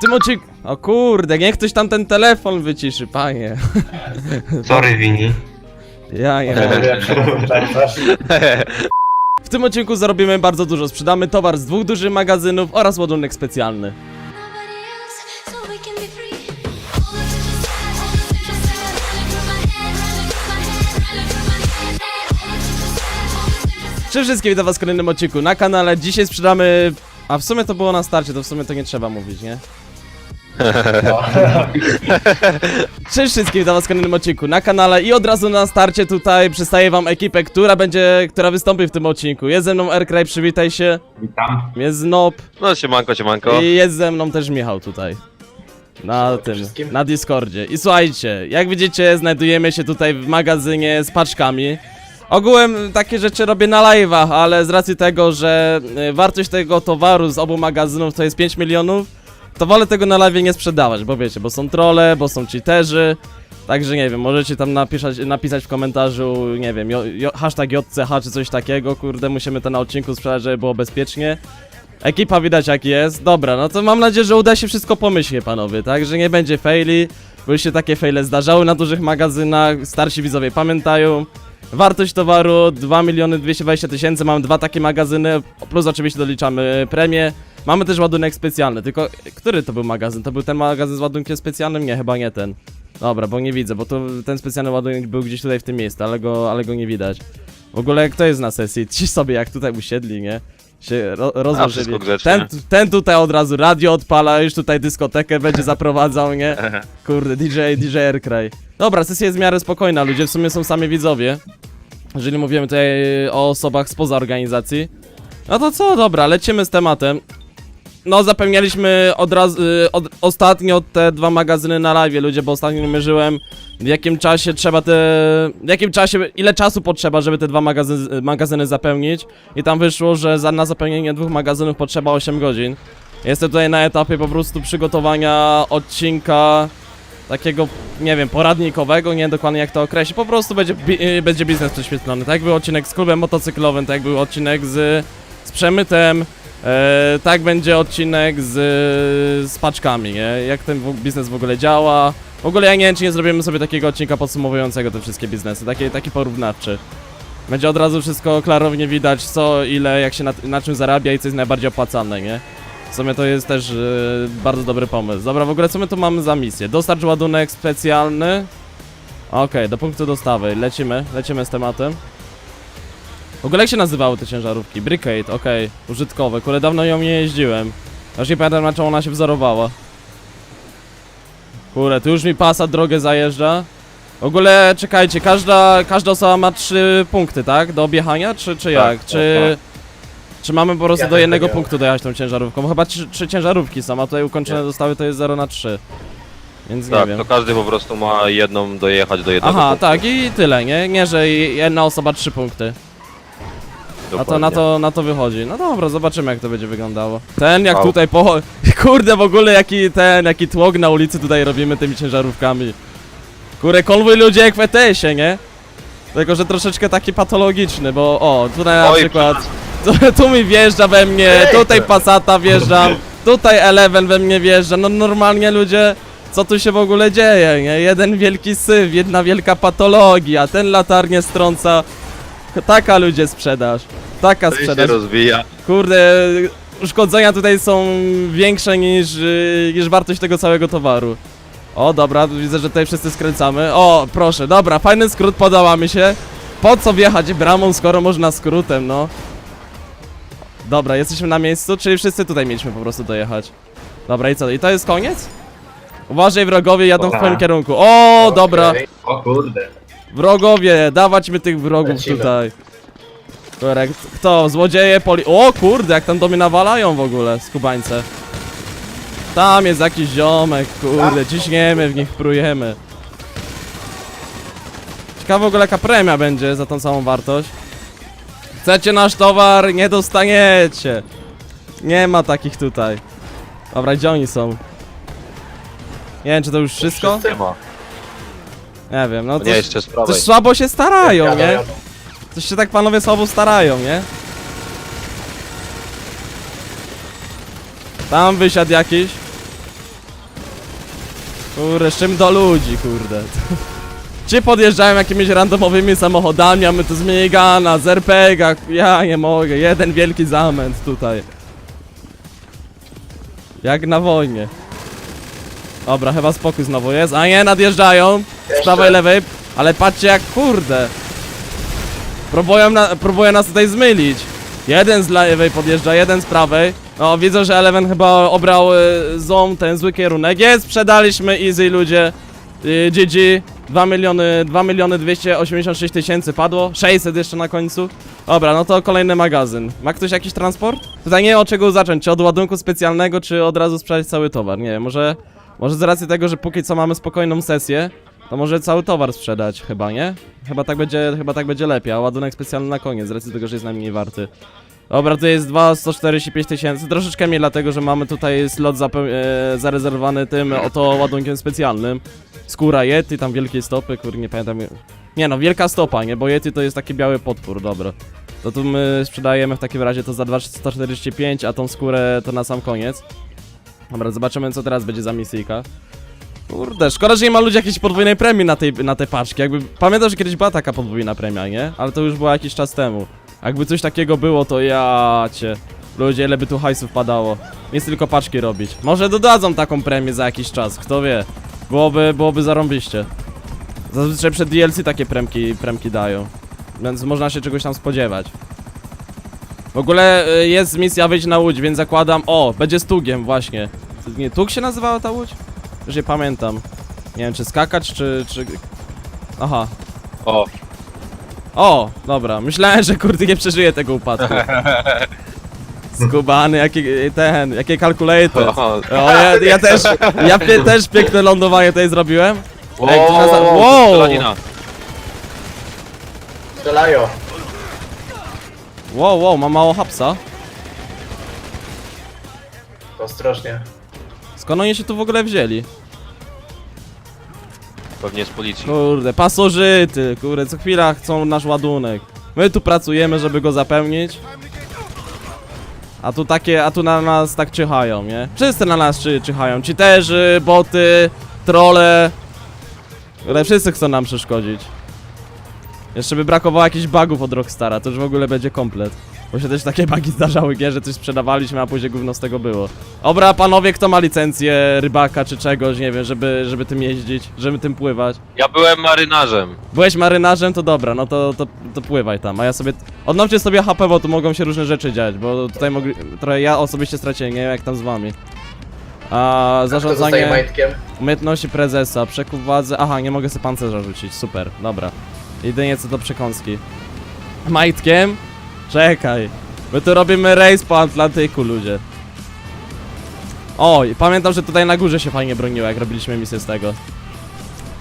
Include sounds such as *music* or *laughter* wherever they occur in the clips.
W tym odcinku... O kurde, niech ktoś tam ten telefon wyciszy, panie. Sorry, Wini. Ja *laughs* nie mogę. się rozpędzasz. W tym odcinku zarobimy bardzo dużo. Sprzedamy towar z dwóch dużych magazynów oraz ładunek specjalny. nobody else, so we can be free. All the pictures sad, all the pictures sad, running through my head, running through my head, running through my head. All the pictures sad, all the pictures sad. Cześć wszystkim, witam was w kolejnym odcinku na kanale. Dzisiaj sprzedamy... A w sumie to było na starcie, to w sumie to nie trzeba mówić, nie? No. *laughs* Cześć wszystkim, witam was w kolejnym odcinku na kanale i od razu na starcie tutaj przedstawię wam ekipę, która będzie, która wystąpi w tym odcinku. Jest ze mną Aircry, przywitaj się. Witam. Jest Nob No siemanko, siemanko. i jest ze mną też Michał tutaj. Na tym, wszystkim. na Discordzie. I słuchajcie, jak widzicie, znajdujemy się tutaj w magazynie z paczkami. Ogółem takie rzeczy robię na live'ach, ale z racji tego, że y, wartość tego towaru z obu magazynów to jest 5 milionów, to wolę tego na live nie sprzedawać, bo wiecie, bo są trolle, bo są cheaterzy. Także nie wiem, możecie tam napisać, napisać w komentarzu, nie wiem, jo, jo, hashtag JCH czy coś takiego, kurde, musimy to na odcinku sprzedać, żeby było bezpiecznie. Ekipa widać jak jest. Dobra, no to mam nadzieję, że uda się wszystko pomyślnie, panowie, tak? Że nie będzie faili, bo już się takie faile zdarzały na dużych magazynach, starsi widzowie pamiętają. Wartość towaru 2 miliony 220 tysięcy, mamy dwa takie magazyny, plus oczywiście doliczamy premię. Mamy też ładunek specjalny, tylko który to był magazyn? To był ten magazyn z ładunkiem specjalnym? Nie, chyba nie ten. Dobra, bo nie widzę, bo to ten specjalny ładunek był gdzieś tutaj w tym miejscu, ale go, ale go nie widać. W ogóle kto jest na sesji? Ci sobie jak tutaj usiedli, nie? Się ro, rozłożyli. Ten, ten tutaj od razu radio odpala, już tutaj dyskotekę będzie zaprowadzał, nie? *laughs* Kurde, DJ, DJ Aircry. Dobra, sesja jest w miarę spokojna, ludzie w sumie są sami widzowie. Jeżeli mówimy tutaj o osobach spoza organizacji. No to co, dobra, lecimy z tematem. No, zapełnialiśmy od razu, y, od, ostatnio te dwa magazyny na live, ludzie, bo ostatnio mierzyłem w jakim czasie trzeba te, w jakim czasie, ile czasu potrzeba, żeby te dwa magazyny, magazyny zapełnić. I tam wyszło, że za, na zapełnienie dwóch magazynów potrzeba 8 godzin. Jestem tutaj na etapie po prostu przygotowania odcinka takiego, nie wiem, poradnikowego, nie wiem dokładnie jak to określić, po prostu będzie, bi y, będzie biznes prześwietlony, tak jak był odcinek z klubem motocyklowym, tak jak był odcinek z, z przemytem, e, tak będzie odcinek z, z paczkami, nie? Jak ten biznes w ogóle działa. W ogóle ja nie wiem, czy nie zrobimy sobie takiego odcinka podsumowującego te wszystkie biznesy, taki, taki porównawczy. Będzie od razu wszystko klarownie widać, co, ile, jak się na, na czym zarabia i co jest najbardziej opłacalne, nie? W sumie to jest też e, bardzo dobry pomysł. Dobra, w ogóle co my tu mamy za misję? Dostarcz ładunek specjalny. Okej, do punktu dostawy. Lecimy, lecimy z tematem. W ogóle jak się nazywały te ciężarówki? Brickade, okej, użytkowe. Kurde, dawno ją nie jeździłem. Aż nie pamiętam na czym ona się wzorowała. Kurde, tu już mi pasa drogę zajeżdża. W ogóle, czekajcie, każda, każda osoba ma trzy punkty, tak? Do objechania, czy, czy jak? tak, czy... Czy mamy po prostu Ja do tak jednego miałem. punktu dojechać tą ciężarówką? Chyba trzy, trzy ciężarówki są, a tutaj ukończone Nie. zostały to jest 0 na 3. Więc nie Tak, wiem. to każdy po prostu ma jedną dojechać do jednego Aha, punktu. tak i tyle, nie? Nie, że jedna osoba trzy punkty. A to na to, na to wychodzi. No dobra, zobaczymy jak to będzie wyglądało. Ten jak Au. tutaj po... *laughs* Kurde, w ogóle jaki ten, jaki tłok na ulicy tutaj robimy tymi ciężarówkami. Kurde, konwój ludzie jak w ETS-ie, nie? Tylko, że troszeczkę taki patologiczny, bo o, tutaj na Oj, przykład... Tu, *laughs* tu mi wjeżdża we mnie, tutaj Passata wjeżdżam, *laughs* tutaj Eleven we mnie wjeżdża, no normalnie ludzie... Co tu się w ogóle dzieje, nie? Jeden wielki syf, jedna wielka patologia, ten latarnię strąca... Taka ludzie sprzedaż. Taka się sprzedaż. rozwija. Kurde, uszkodzenia tutaj są większe niż, yy, niż wartość tego całego towaru. O, dobra, widzę, że tutaj wszyscy skręcamy. O, proszę, dobra, fajny skrót, podoba mi się. Po co wjechać bramą, skoro można skrótem, no? Dobra, jesteśmy na miejscu, czyli wszyscy tutaj mieliśmy po prostu dojechać. Dobra, i co? I to jest koniec? Uważaj, wrogowie jadą w Dobra. twoim kierunku. O, dobra. Okej. O kurde. Wrogowie, dawać mi tych wrogów Lecimy. tutaj. Korekt. Kto? Złodzieje, poli... O kurde, jak tam do mnie nawalają w ogóle, skubańce. Tam jest jakiś ziomek, kurde, ciśniemy w nich, prujemy. Ciekawe w ogóle jaka premia będzie za tą samą wartość. Chcecie nasz towar? Nie dostaniecie. Nie ma takich tutaj. Dobra, gdzie oni są? Nie wiem, czy to już wszystko? Wszyscy? Nie ma. Nie wiem, no To nie to... jeszcze. Coś słabo się starają, nie? Coś się tak panowie słabo starają, nie? Tam wysiadł jakiś. Kurde, z czym do ludzi, kurde. *laughs* Ci podjeżdżają jakimiś randomowymi samochodami, a my tu z minigana, z RPG-a, ja nie mogę, jeden wielki zamęt tutaj. Jak na wojnie. Dobra, chyba spokój znowu jest, a nie, nadjeżdżają, z prawej, lewej, ale patrzcie jak kurde. Próbują, na, próbują nas tutaj zmylić. Jeden z lewej podjeżdża, jeden z prawej. O, widzę, że Eleven chyba obrał y, ten zły kierunek. Jest, sprzedaliśmy, easy ludzie. Y, GG, 2 miliony, 2 miliony 286 tysięcy padło, 600 jeszcze na końcu. Dobra, no to kolejny magazyn. Ma ktoś jakiś transport? Tutaj nie wiem od czego zacząć, czy od ładunku specjalnego, czy od razu sprzedać cały towar. Nie wiem, może, może z racji tego, że póki co mamy spokojną sesję, to może cały towar sprzedać, chyba, nie? Chyba tak będzie, chyba tak będzie lepiej, a ładunek specjalny na koniec, z racji tego, że jest najmniej warty. Dobra, to jest 2, 145 tysięcy, troszeczkę mniej dlatego, że mamy tutaj slot e, zarezerwowany tym oto ładunkiem specjalnym. Skóra Yeti, tam wielkie stopy, kur, nie pamiętam. Nie no, wielka stopa, nie, bo Yeti to jest taki biały potwór, dobra. To tu my sprzedajemy w takim razie to za 245, a tą skórę to na sam koniec. Dobra, zobaczymy co teraz będzie za misyjka. Kurde, szkoda, że nie ma ludzi jakiejś podwójnej premii na tej, na te paczki. Jakby pamiętam, że kiedyś była taka podwójna premia, nie? Ale to już było jakiś czas temu. Jakby coś takiego było, to ja cię. Ludzie, ile by tu hajsów padało. Nic tylko paczki robić. Może dodadzą taką premię za jakiś czas, kto wie. Byłoby, byłoby zarąbiście. Zazwyczaj przed DLC takie premki, premki dają. Więc można się czegoś tam spodziewać. W ogóle y, jest misja wyjść na łódź, więc zakładam... O, będzie stugiem właśnie. Nie, Tug się nazywała ta łódź? Już nie pamiętam. Nie wiem, czy skakać, czy... czy... Aha. O, O, dobra. Myślałem, że kurde nie przeżyje tego upadku. *laughs* Skubany, jaki ten, jakie calculator. o, O, ja, ja też, ja pie, też piękne lądowanie tutaj zrobiłem. Ej, to nas- o, wow! strzelanina. Strzelają. Wow, wow, mam mało hapsa. Ostrożnie. Skąd oni się tu w ogóle wzięli? Pewnie z policji. Kurde, pasożyty, kurde, co chwila chcą nasz ładunek. My tu pracujemy, żeby go zapełnić. A tu takie, a tu na nas tak czyhają, nie? Wszyscy na nas czy, czyhają. Też, boty, trole. Ale wszyscy chcą nam przeszkodzić. Jeszcze by brakowało jakichś bugów od Rockstara, to już w ogóle będzie komplet. Bo się też takie bugi zdarzały, nie? Że coś sprzedawaliśmy, a później gówno z tego było. Dobra, panowie, kto ma licencję rybaka czy czegoś, nie wiem, żeby, żeby tym jeździć, żeby tym pływać. Ja byłem marynarzem. Byłeś marynarzem, to dobra, no to, to, to pływaj tam, a ja sobie... Odnowcie sobie HP, bo tu mogą się różne rzeczy dziać, bo tutaj mogli... Trochę ja osobiście straciłem, nie wiem jak tam z wami. A zarządzanie majtkiem? umiejętności prezesa, przekup władzy... Aha, nie mogę sobie pancerza rzucić, super, dobra. Jedynie co do przekąski. Majtkiem? Czekaj. My tu robimy rejs po Atlantyku, ludzie. O, i pamiętam, że tutaj na górze się fajnie broniło, jak robiliśmy misję z tego.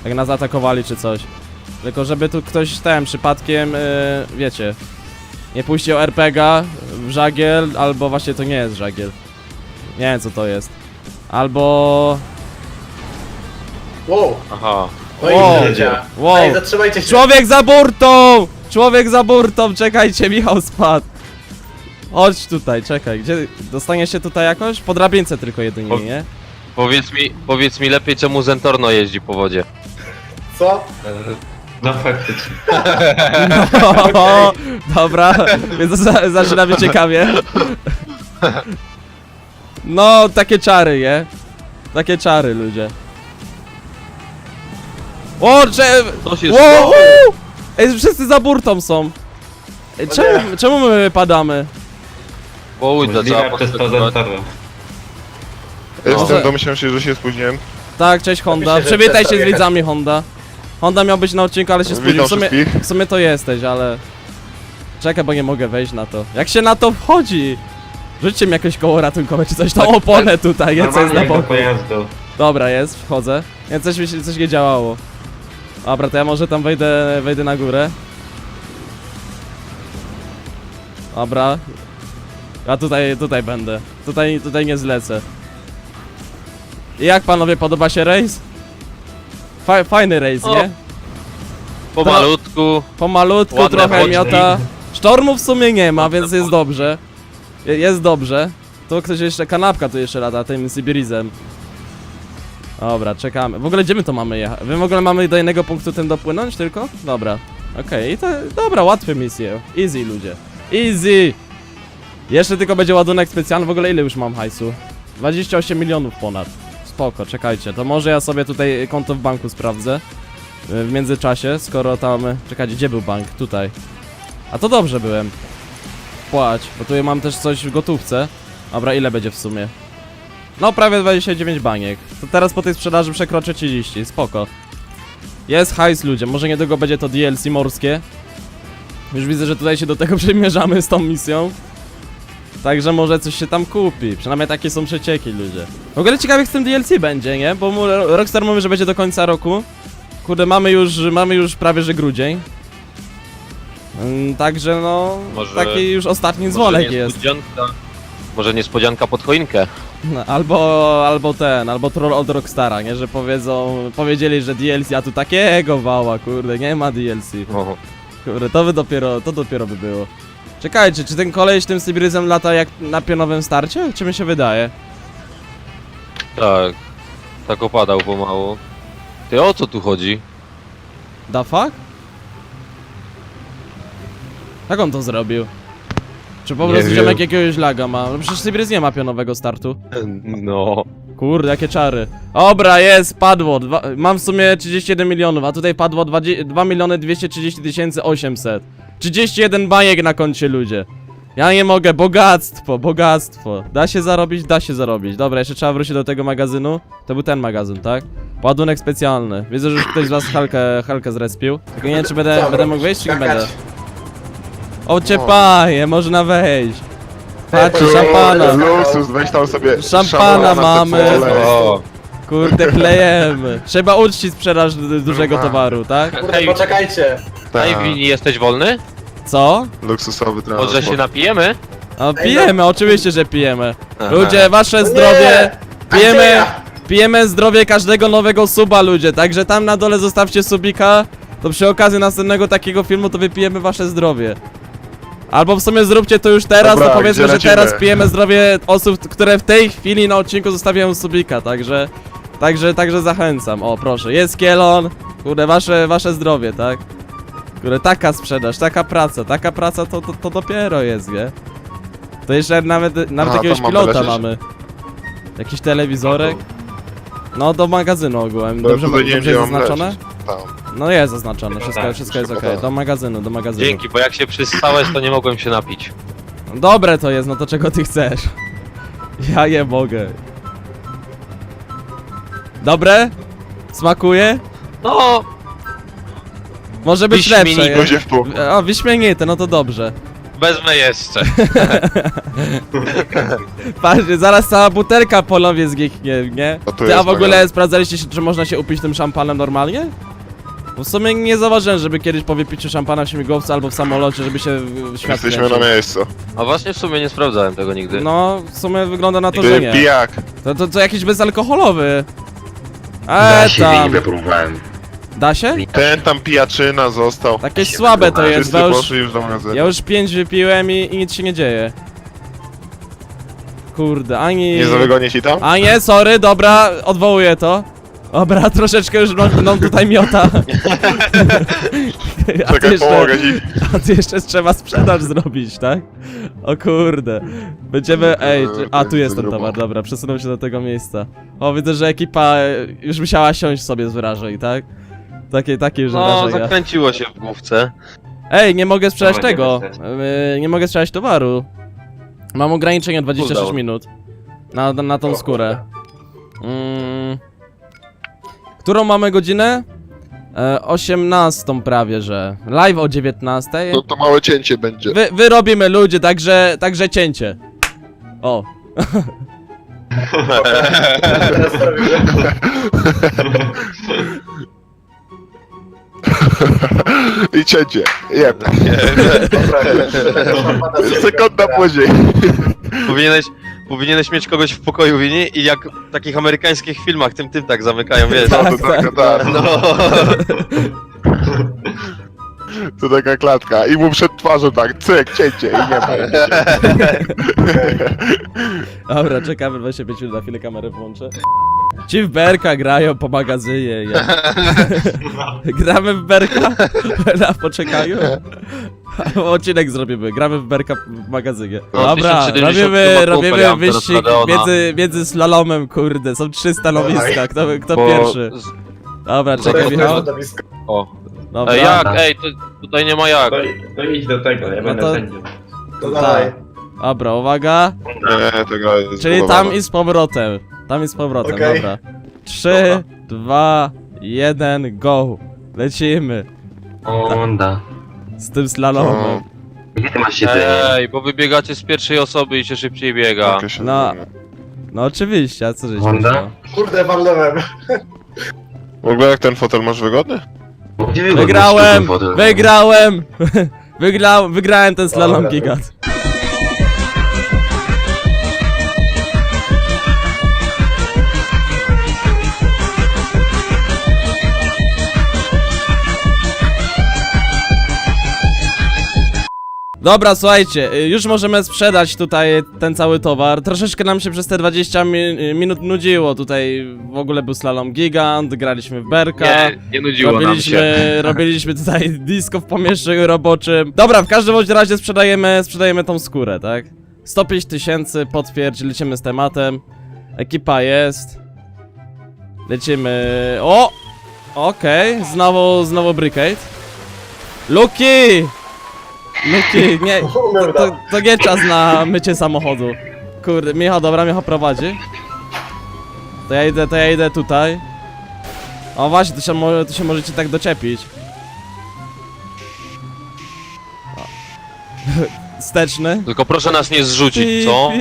Jak nas atakowali czy coś. Tylko żeby tu ktoś ten przypadkiem, yy, wiecie, nie puścił RPGa w żagiel, albo właśnie to nie jest żagiel. Nie wiem co to jest. Albo... Wow. Aha. No Wow. i życia. Wow. Ej, zatrzymajcie się. Człowiek za burtą! Człowiek za burtą, czekajcie, Michał spadł. Chodź tutaj, czekaj, gdzie... Dostanie się tutaj jakoś? Po drabince tylko jedynie, O- nie? Powiedz mi, powiedz mi lepiej czemu Zentorno jeździ po wodzie. Co? No faktycznie. O, dobra, więc za, zaczyna być ciekawie. No, takie czary, je? Takie czary, ludzie. O. To się Wow! Ej, wszyscy za burtą są. Ej, czemu, czemu my padamy? Bo łódź Możliwe, zaczęła przez to podskakiwać. Jestem, domyślam się, że się spóźniłem. Tak, cześć Honda. Że Przywitaj się przestał z widzami Honda. Honda miał być na odcinku, ale się spóźnił. Witam W sumie, wszystkich. w sumie to jesteś, ale... Czekaj, bo nie mogę wejść na to. Jak się na to wchodzi? Rzućcie mi jakieś koło ratunkowe czy coś, tą oponę tutaj, jest co jest na jak do boku. pojazdu. Dobra, jest, wchodzę. Nie, coś, mi się- coś nie działało. Dobra, to ja może tam wejdę, wejdę na górę. Dobra. Ja tutaj, tutaj będę. Tutaj, tutaj nie zlecę. I jak panowie, podoba się rejs? Fa fajny rejs, O. nie? Pomalutku. Pomalutku, Ładne trochę miota. Sztormu w sumie nie ma, więc jest dobrze. Je- Jest dobrze. Tu ktoś jeszcze, kanapka tu jeszcze lata, tym Sybirizem. Dobra, czekamy. W ogóle gdzie my to mamy jechać? My w ogóle mamy do jednego punktu tym dopłynąć tylko? Dobra. Okej, i to... Dobra, łatwe misje. Easy, ludzie. Easy! Jeszcze tylko będzie ładunek specjalny. W ogóle ile już mam hajsu? 28 milionów ponad. Spoko, czekajcie. To może ja sobie tutaj konto w banku sprawdzę. y, W międzyczasie, skoro tam... Czekajcie, gdzie był bank? Tutaj. A to dobrze byłem. Płać, bo tu mam też coś w gotówce. Dobra, ile będzie w sumie? No, prawie 29 baniek. To teraz po tej sprzedaży przekroczę 30, spoko. Jest hajs, ludzie, może niedługo będzie to DLC morskie. Już widzę, że tutaj się do tego *laughs* przymierzamy z tą misją. Także może coś się tam kupi. Przynajmniej takie są przecieki, ludzie. W ogóle ciekawe jak z tym DLC będzie, nie? Bo mu- Rockstar mówi, że będzie do końca roku. Kurde, mamy już, mamy już prawie, że grudzień. Mm, Także no, Może- taki już ostatni Może dzwonek jest. Może niespodzianka pod choinkę. No, albo, albo ten, albo troll od Rockstara, nie? Że powiedzą, powiedzieli, że DLC, a tu takiego wała, kurde, nie ma DLC. O, Kurde, to by dopiero, to dopiero by było. Czekajcie, czy ten koleś tym Sybiryzem lata jak na pionowym starcie? Czy mi się wydaje? tak. Tak opadał pomału. Ty o co tu chodzi? Da fuck? Jak on to zrobił? Czy po Nie prostu wiem. ziomek jakiegoś laga ma? No przecież Sybirys nie ma pionowego startu. No. Kurde, jakie czary. Dobra, jest, padło. Dwa, mam w sumie 31 milionów, a tutaj padło 20 2 miliony 230 tysięcy 800. 31 bajek na koncie, ludzie. Ja nie mogę, bogactwo, bogactwo. Da się zarobić, da się zarobić. Dobra, jeszcze trzeba wrócić do tego magazynu. To był ten magazyn, tak? Ładunek specjalny. Widzę, że już ktoś z was Halkę, Halkę zrespił. Tylko nie wiem, czy będę, będę mógł wejść, czy nie będę. O, cię paje, można wejść. Patrzcie, szampana. Luksus, weź tam sobie Szampana na mamy. O, Kurde, klejemy. Trzeba uczcić sprzedaż d- dużego towaru, tak? Kurde, Hej. poczekajcie. Ej, Tak, Wini, jesteś wolny? Co? luksusowy Może transport. się napijemy? No, pijemy, oczywiście, że pijemy. Aha. Ludzie, wasze zdrowie. Pijemy, Andrzeja! pijemy zdrowie każdego nowego suba, ludzie. Także tam na dole zostawcie subika. To przy okazji następnego takiego filmu to wypijemy wasze zdrowie. Albo w sumie zróbcie to już teraz, Dobra, to powiedzmy, gdzie że teraz lecimy? pijemy zdrowie osób, które w tej chwili na odcinku zostawiają subika, także... Także, także zachęcam. O, proszę, jest kielon. Kurde, wasze, wasze zdrowie, tak? Kurde, taka sprzedaż, taka praca, taka praca to, to, to dopiero jest, nie? To jeszcze nawet, nawet Aha, jakiegoś mamy pilota lecieć? mamy. Jakiś telewizorek. No, do magazynu ogółem. Bo Dobrze, tutaj nie dobrze wiem, jest gdzie mam zaznaczone? Tam. No jest zaznaczone, wszystko, tak, wszystko jest okej. tak. Do magazynu, do magazynu. Dzięki, bo jak się przystałeś, to nie mogłem się napić. Dobre to jest, no to czego ty chcesz? *laughs* Ja je mogę. Dobre? Smakuje? No, Może być Wyśmienite. lepsze. w pół. O, wyśmienite, no to dobrze. Wezmę jeszcze. *laughs* Patrzcie, zaraz cała butelka polowie zgichnie, nie? A tu Ty, a jest w ogóle sprawdzaliście się, czy można się upić tym szampanem normalnie? Bo w sumie nie zauważyłem, żeby kiedyś po wypiciu szampana w śmigłowcu albo w samolocie, żeby się w- w świat Jesteśmy na kręcił. miejscu. A właśnie w sumie nie sprawdzałem tego nigdy. No, w sumie wygląda na to, że Ty nie. pijak. To, to, to jakiś bezalkoholowy. Eee, tam. próbowałem. Da się? Ten tam pijaczyna został. Takie słabe to jest, Wszyscy bo już, poszli już do magazynu. ja już pięć wypiłem i, i nic się nie dzieje. Kurde, ani... Nie zawygonię ci tam? A nie, sorry, dobra, odwołuję to. Dobra, *laughs* troszeczkę już mną, mną tutaj miota. *laughs* a, ty Czekaj, jeszcze, pomogę ci. a ty jeszcze trzeba sprzedaż zrobić, tak? O kurde. Będziemy, ej, czy- a tu jest ten towar, dobra, przesunął się do tego miejsca. O, widzę, że ekipa e, już musiała siąść sobie z wrażeń, tak? Takie, takie już No, wrażenia. zakręciło się w główce. Ej, nie mogę sprzedać Dawaj, tego. Yy, nie mogę sprzedać towaru. Mam ograniczenie 26 Cooldown. minut. Na, na, na tą O, skórę. Mm. Którą mamy godzinę? E, 18 prawie, że. Live o 19. No to małe cięcie będzie. Wy, wy robimy ludzie, także, także cięcie. O. *laughs* *laughs* I cięcie. Jeb. Dobra, Sekunda później. Powinieneś, powinieneś mieć kogoś w pokoju, Wini, i jak w takich amerykańskich filmach tym tym tak zamykają, wiesz. No to taka, tak. No, To taka klatka. I mu przed twarzą tak, cyk, cięcie i nie ma. *laughs* *laughs* Dobra, czekamy 25 minut, na chwilę kamerę włączę. Ci w berka grają po magazynie. Ja. *laughs* Gramy w berka? Na poczekaju? Odcinek zrobimy. Gramy w berka w magazynie. No, Dobra, 1070 robimy, chyba robimy mam teraz wyścig Radeona. między, między slalomem, kurde. Są trzy stanowiska. Kto, kto Bo- pierwszy? Dobra, To czekaj Michał. środowisko. O. Dobra. Ej, jak? Ej, to, tutaj nie ma jak. I- no idź do tego, ja No będę to- sędzią. To dawaj. Dobra, uwaga. Nie, tego jest Czyli tam i z powrotem. Tam z powrotem, Okej. dobra. Trzy, dwa, jeden, go. Lecimy. Onda. Z tym slalomem. Gdzie ty masz siedzenie? Ej, bo wy biegacie z pierwszej osoby i się szybciej biega. Jakie się No. zmienia. No oczywiście, a co żeś Honda? myślał? Kurde, walnąłem. W ogóle jak ten fotel masz wygodny? Gdzie wy Wygrałem! masz ten fotel? Wygrałem! *laughs* Wygrał, wygrałem ten slalom Dobra. gigant. Dobra, słuchajcie, y, już możemy sprzedać tutaj ten cały towar. Troszeczkę nam się przez te 20 mi minut nudziło. Tutaj w ogóle był slalom gigant, graliśmy w berka. Nie, nie nudziło nam się. Robiliśmy, robiliśmy tutaj *laughs* disco w pomieszczeniu roboczym. Dobra, w każdym bądź razie sprzedajemy, sprzedajemy tą skórę, tak? 105 tysięcy, potwierdź, lecimy z tematem. Ekipa jest. Lecimy. O! Okej, znowu, znowu Brigade. Luki! Luki, nie, *laughs* Umiem to, dać. to nie czas na mycie samochodu. Kurde, Michał, dobra, Michał prowadzi. To ja idę, to ja idę tutaj. O właśnie, to się, mo- to się możecie tak doczepić. *laughs* O. Steczny. Tylko proszę nas nie zrzucić, co?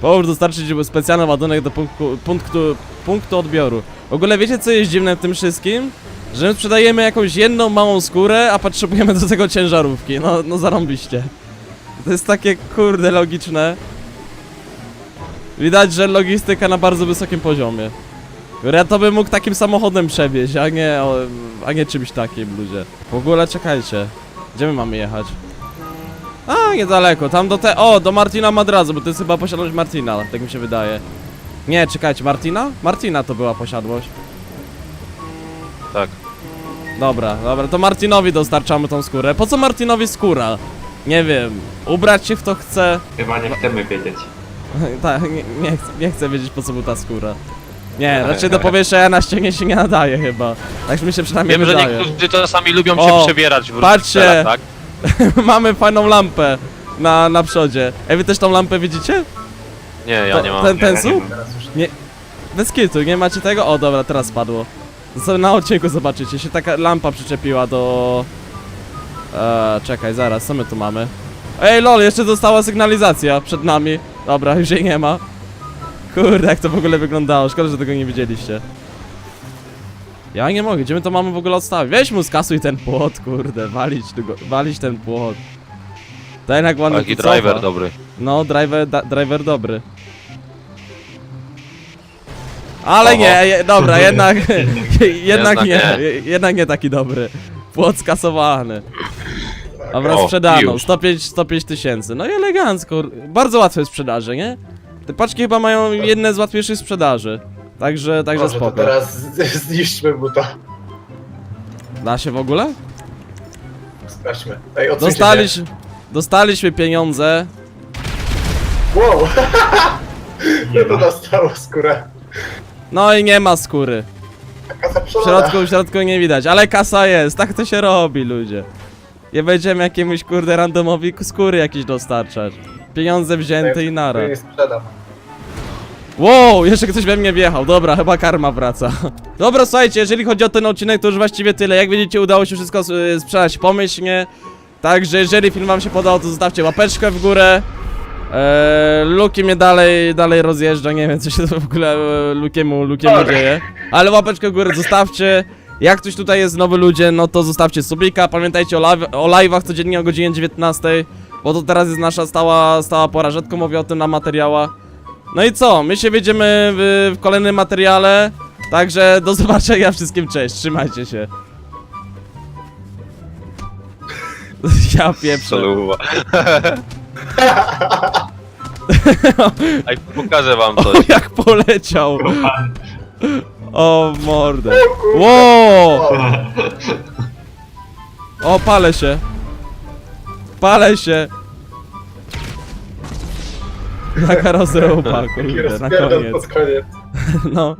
Powód dostarczyć specjalny ładunek do punktu, punktu, punktu odbioru. W ogóle wiecie co jest dziwne w tym wszystkim? Że my sprzedajemy jakąś jedną małą skórę, a potrzebujemy do tego ciężarówki. No, no zarąbiście. To jest takie kurde logiczne. Widać, że logistyka na bardzo wysokim poziomie. Ja to bym mógł takim samochodem przewieźć, a nie, a nie czymś takim, ludzie. W ogóle czekajcie. Gdzie my mamy jechać? A, niedaleko, tam do te... O, do Martina Madrazu, bo to jest chyba posiadłość Martina, tak mi się wydaje. Nie, czekajcie, Martina? Martina to była posiadłość. Tak. Dobra, dobra, to Martinowi dostarczamy tą skórę. Po co Martinowi skóra? Nie wiem, ubrać się w to chce. Chyba nie chcemy wiedzieć. *laughs* tak, nie, nie, chcę, nie chcę wiedzieć po co mu ta skóra. Nie, raczej do powieszenia na ścianie się nie nadaje chyba. Tak mi się przynajmniej Wiem, że wydaje. niektórzy czasami lubią O, się przebierać w patrzcie. tak? *laughs* Mamy fajną lampę na, na przodzie. Ej, wy też tą lampę widzicie? Nie, ja To- nie mam. Ten, ten Ja nie Bez kitu, nie macie tego? O, dobra, teraz spadło. Na odcinku zobaczycie, się taka lampa przyczepiła do... Eee, czekaj, zaraz, co my tu mamy? Ej, lol, jeszcze została sygnalizacja przed nami. Dobra, już jej nie ma. Kurde, jak to w ogóle wyglądało, szkoda, że tego nie widzieliście. Ja nie mogę, gdzie my to mamy w ogóle odstawić? Weź mu skasuj ten płot, kurde, walić, tu go, walić ten płot. To jednak ładnie Taki driver dobry. No, driver, driver dobry. Ale Oho. nie, je, dobra, *laughs* jednak, jednak nie, nie. je- jednak nie taki dobry. Płot skasowany. Dobra, O, sprzedano, już. 105 105 tysięcy. No i elegancko, bardzo łatwe sprzedaże, nie? Te paczki chyba mają jedne z łatwiejszych sprzedaży. Także, także Może to spoko. teraz z- *laughs* zniszczmy mu to. Da się w ogóle? Sprawdźmy. Ej, odsuńcie Dostaliśmy, dostaliśmy pieniądze. Wow! *laughs* Nie to dostało skórę. No i nie ma skóry. W środku, w środku nie widać, ale kasa jest, tak to się robi, ludzie. Nie będziemy jakiemuś kurde randomowi skóry jakieś dostarczać. Pieniądze wzięte i nara. Nie sprzedam. Wow, jeszcze ktoś we mnie wjechał, dobra, chyba karma wraca. *laughs* Dobra, słuchajcie, jeżeli chodzi o ten odcinek, to już właściwie tyle. Jak widzicie, udało się wszystko y, sprzedać pomyślnie. Także jeżeli film wam się podobał, to zostawcie łapeczkę w górę. Eee, Luki mnie dalej, dalej rozjeżdża, nie wiem co się w ogóle e, Lukiemu, Lukiemu dzieje. Ale łapeczkę w górę zostawcie. Jak ktoś tutaj jest nowy ludzie, no to zostawcie subika. Pamiętajcie o, live, o live'ach codziennie o godzinie 19. Bo to teraz jest nasza stała, stała pora, rzadko mówię o tym na materiałach. No i co? My się widzimy w, w kolejnym materiale. Także do zobaczenia wszystkim, cześć, trzymajcie się. *laughs* Ja pieprzę. *laughs* Ej, pokażę wam O, coś. jak poleciał! O, mordę. Wow! O, palę się. Palę się. Na karozę upa, *laughs* Taki kurde, na rozpierdol koniec. pod koniec. *laughs* No.